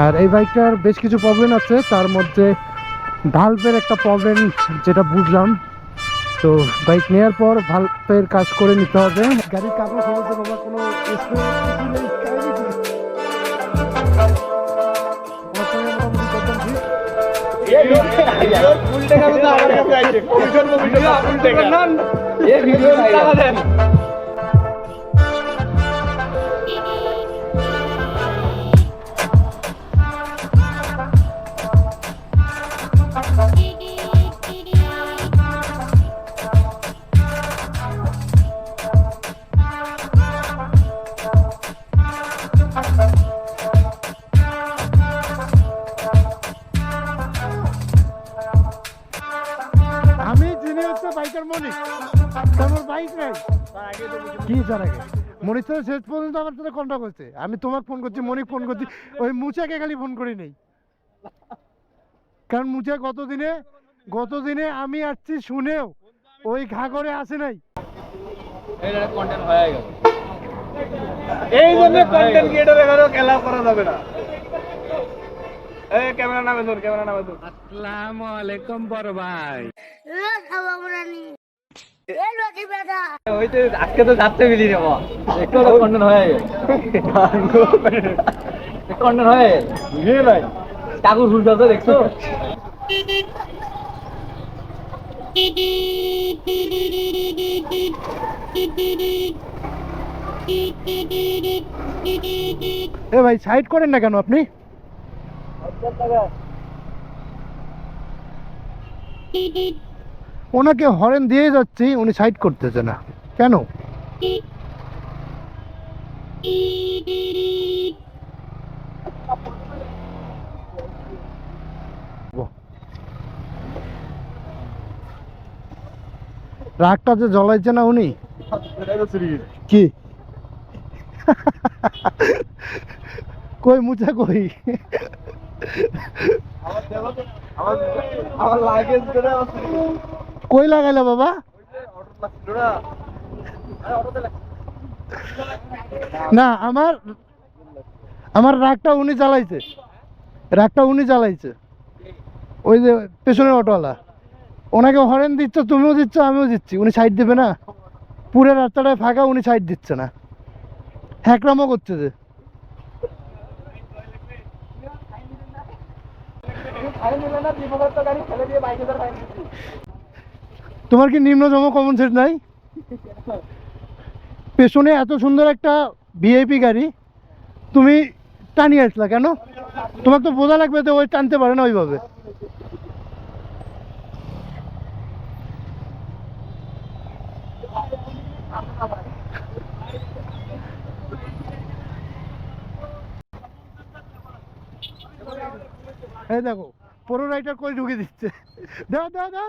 আর এই বাইকটার বেশ কিছু প্রবলেম আছে। তার মধ্যে ভাল্বের একটা প্রবলেম যেটা বুঝলাম। তো বাইক নেওয়ার পর ভাল্বের কাজ করে নিতে হবে। গাড়ির কাগজ হয়েছে বাবা কোনো spray কিছু নেই, কাহিনী কি? বর্তমানে মোটামুটি একদম ঠিক। আমি বাইকের মনিক তোমার বাইক নাই? কি তার আগে মনিক তো শেষ পর্যন্ত আমার সাথে কন্ট্যাক্ট হচ্ছে আমি তোমাকে ফোন করছি মনিক ফোন করছি। ওই মুচাকে খালি ফোন করি নেই। কারণ মুচা গত দিনে গত দিনে আমি আসছি শুনেও ওই ঘাগরে আসে নাই। এই জন্য কন্টেন্ট ক্রিয়েটর এখানেও খেলা করা যাবে না। এই ক্যামেরা নামে ধর ক্যামেরা নামে ধর। আসসালামু আলাইকুম বড় ভাই। হইতে আজকে তো যাচ্ছে বিলি রে একটু তো হয়ে হয়ে গেছে ভাই। কাকুর ফুল যাচ্ছে দেখছ? এ ভাই সাইড করেন না কেন আপনি? ওনাকে হরেন দিয়ে যাচ্ছি, উনি সাইড করতেছে না। কেন? রাগটা যে জ্বলাইছে না উনি? কি? কই মুচা কই? আমার করে কই লাগাইলা বাবা? না, আমার আমার রাগটা উনি চালাইছে রাগটা উনি চালাইছে ওই যে পেছনের অটোওয়ালা। ওনাকে হরেন দিচ্ছ, তুমিও দিচ্ছ, আমিও দিচ্ছি। উনি সাইড দেবে না। পুরো রাস্তাটায় ফাঁকা, উনি সাইড দিচ্ছে না। হ্যাকরামও করছে যে। তোমার কি নিম্নতম কমন সেট নাই? পেছনে এত সুন্দর একটা ভিআইপি গাড়ি, তুমি টানিয়ে আসলা কেন? তোমার তো বোঝা লাগবে তো ওই টানতে পারে না ওইভাবে। এই দেখো পুরো রাইটার করে ঢুকে দিচ্ছে? দাও দাও দাও।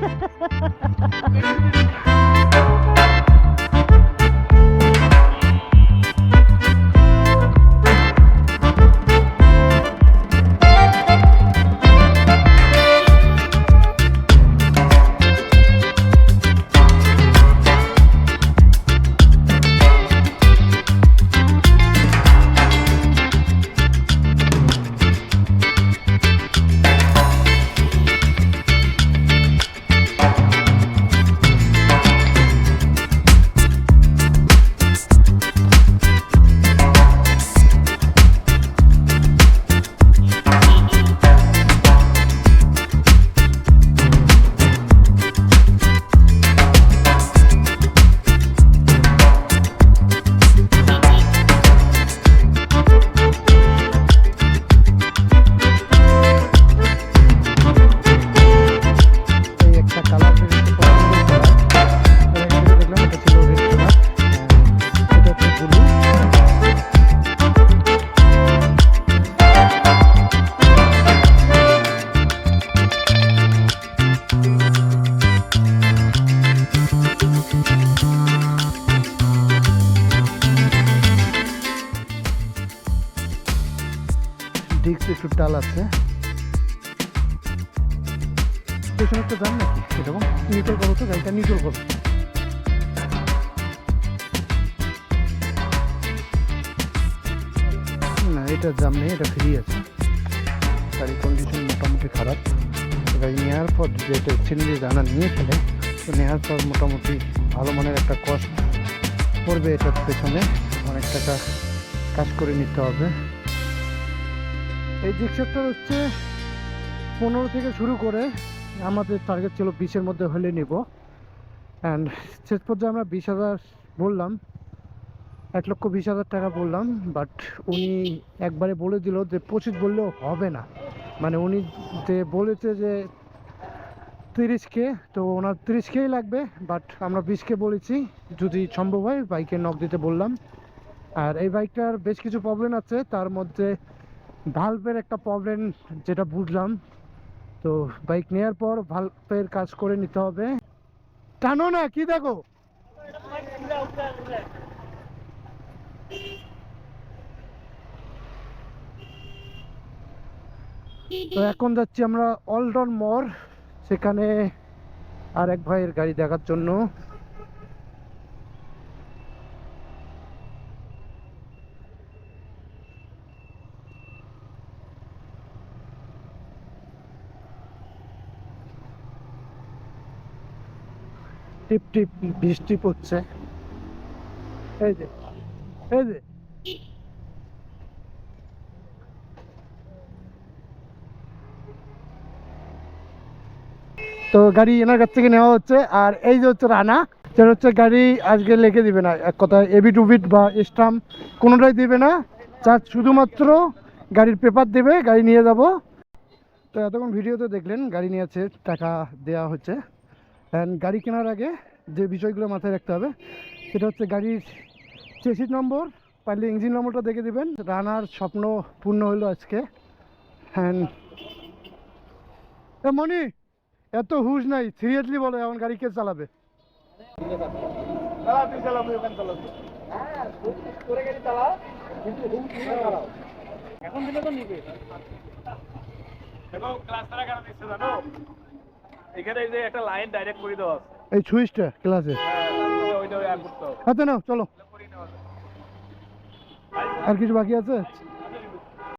Ha ha ha ha ha! Disc একটু টাল আছে। পেছনে একটা দাম নাকি? এরকম নিউট্রাল করো তো, গাড়িটা নিউট্রাল করো। না, এটা দাম নেই, এটা ফ্রি আছে। গাড়ির কন্ডিশন মোটামুটি খারাপ। গাড়ি নেওয়ার পর যদি এটা ছিনলি জানা নিয়ে ফেলে, তো নেওয়ার পর মোটামুটি ভালো মানের একটা কস্ট পড়বে এটার পেছনে। অনেক টাকা কাজ করে নিতে হবে। এই জিক্সারটা হচ্ছে পনেরো থেকে শুরু করে আমাদের টার্গেট ছিল বিশের মধ্যে হলে নিব। অ্যান্ড শেষ পর্যায়ে আমরা বিশ হাজার বললাম, এক লক্ষ বিশ হাজার টাকা বললাম বাট উনি একবারে বলে দিল যে পঁচিশ বললেও হবে না। মানে উনি যে বলেছে যে তিরিশ কে, তো ওনার তিরিশ কেই লাগবে বাট আমরা বিশ কে বলেছি। যদি সম্ভব হয় বাইকে নক দিতে বললাম। আর এই বাইকটার বেশ কিছু প্রবলেম আছে, তার মধ্যে ভাল্বের একটা প্রবলেম যেটা বুঝলাম। তো বাইক নেওয়ার পর ভাল্বের কাজ করে নিতে হবে। টানো না, কি দেখো? তো এখন যাচ্ছি আমরা অলডন মোড় সেখানে আর এক ভাইয়ের গাড়ি দেখার জন্য। টিপ টিপ বৃষ্টি পড়ছে এই যে এই যে। তো গাড়ি এনার কাছ থেকে নেওয়া হচ্ছে, আর এই যে হচ্ছে রানা সেটা হচ্ছে গাড়ি আজকে লিখে দিবে না, এক কথা এবি টু বিট বা স্টাম্প কোনোটাই দিবে না। চার্জ শুধুমাত্র গাড়ির পেপার দেবে, গাড়ি নিয়ে যাব। তো এতক্ষণ ভিডিওতে দেখলেন, গাড়ি নিয়ে নিয়েছে টাকা দেওয়া হচ্ছে। অ্যান্ড গাড়ি কেনার আগে যে বিষয়গুলো মাথায় রাখতে হবে সেটা হচ্ছে গাড়ির চেসিস নম্বর পারলে ইঞ্জিন নম্বরটা দেখে দিবেন। রানার স্বপ্ন পূর্ণ হলো আজকে। অ্যান্ড মনি এত হুশ নাই সিরিয়াসলি বলো এখন গাড়ি কে চালাবে? চালাও এখন দিলে তো নিবে। দেখো ক্লাস তারা কেন দিচ্ছে জানো? এখানে যে একটা লাইন ডাইরেক্ট করে দেওয়া আছে। এই সুইচটা ক্লাসে। হ্যাঁ হাতে নাও চলো। আর কিছু বাকি আছে?